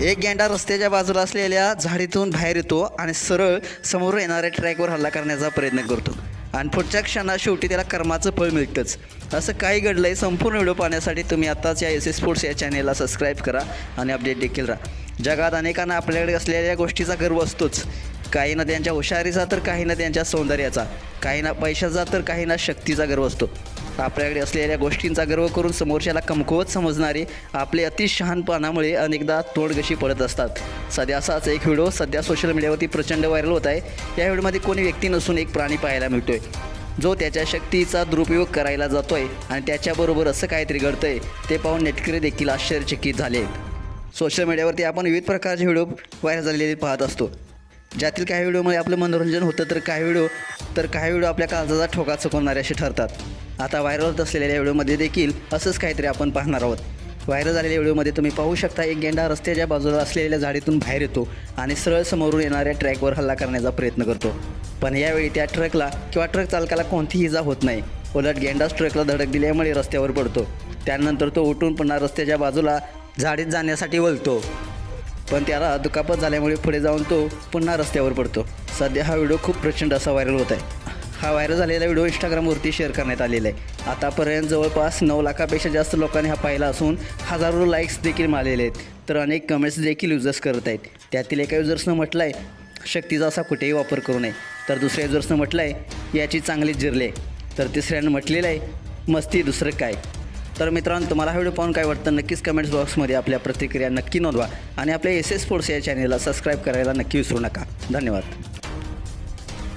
एक गेंडा रस्त्याच्या बाजूला असलेल्या झाडीतून बाहेर येतो आणि सरळ समोर येणाऱ्या ट्रॅकवर हल्ला करण्याचा प्रयत्न करतो. आणि पुढच्या क्षणात शेवटी त्याला कर्माचं फळ मिळतंच. असं काही घडलं आहे संपूर्ण व्हिडिओ पाहण्यासाठी तुम्ही आत्ताच या एस एस स्पोर्ट्स या चॅनेलला सबस्क्राईब करा आणि अपडेट देखील राहा. जगात अनेकांना आपल्याकडे असलेल्या गोष्टीचा गर्व असतोच. काही ना त्यांच्या हुशारीचा तर काही ना त्यांच्या सौंदर्याचा. काही ना पैशाचा तर काही ना शक्तीचा गर्व असतो. आपल्याकडे असलेल्या गोष्टींचा गर्व करून समोरच्याला कमकुवत समजणारे आपले अतिशहानपणामुळे अनेकदा तोडगशी पडत असतात. सध्या असाच एक व्हिडिओ सध्या सोशल मीडियावरती प्रचंड व्हायरल होत आहे. या व्हिडिओमध्ये कोणी व्यक्ती नसून एक प्राणी पाहायला मिळतोय. जो त्याच्या शक्तीचा दुरुपयोग करायला जातोय आणि त्याच्याबरोबर असं काहीतरी घडतंय ते पाहून नेटकरी देखील आश्चर्यचकित झाले आहेत सोशल मीडियावरती आपण विविध प्रकारचे व्हिडिओ व्हायरल झालेले पाहत असतो. ज्यातील काही व्हिडिओमुळे आपलं मनोरंजन होतं तर काही व्हिडिओ तर काही व्हिडिओ आपल्या काळजाचा ठोका चुकवणारे असे ठरतात. आता व्हायरल होत असलेल्या व्हिडिओमध्ये देखील असंच काहीतरी आपण पाहणार आहोत. व्हायरल झालेल्या व्हिडिओमध्ये तुम्ही पाहू शकता एक गेंडा रस्त्याच्या बाजूला असलेल्या झाडीतून बाहेर येतो आणि सरळ समोरून येणाऱ्या ट्रॅकवर हल्ला करण्याचा प्रयत्न करतो. पण यावेळी त्या ट्रकला किंवा ट्रक चालकाला कोणतीही इजा होत नाही. उलट गेंडाच ट्रकला धडक दिल्यामुळे रस्त्यावर पडतो. त्यानंतर तो उठून पुन्हा रस्त्याच्या बाजूला झाडीत जाण्यासाठी वळतो. पण त्याला दुखापत झाल्यामुळे पुढे जाऊन तो पुन्हा रस्त्यावर पडतो. सध्या हा व्हिडिओ खूप प्रचंड असा व्हायरल होत आहे. हा व्हायरल झालेला व्हिडिओ इंस्टाग्रामवरती शेअर करण्यात आलेला आहे. आतापर्यंत जवळपास नऊ लाखापेक्षा जास्त लोकांनी हा पाहिला असून हजारो लाईक्स देखील मारलेले आहेत. तर अनेक कमेंट्स देखील युजर्स करत आहेत. त्यातील एका युजर्सनं म्हटलं आहे शक्तीचा असा कुठेही वापर करू नये. तर दुसऱ्या युजर्सनं म्हटलं आहे याची चांगलीच जिरले. तर तिसऱ्यानं म्हटलेलं आहे मस्ती दुसरं काय? तर मित्रांनो तुम्हाला हा व्हिडिओ पाहून काय वाटतं नक्कीच कमेंट्स बॉक्समध्ये आपल्या प्रतिक्रिया नक्की नोंदवा. आणि आपल्या एस एस स्पोर्ट्स या चॅनेलला सबस्क्राईब करायला नक्की विसरू नका. धन्यवाद.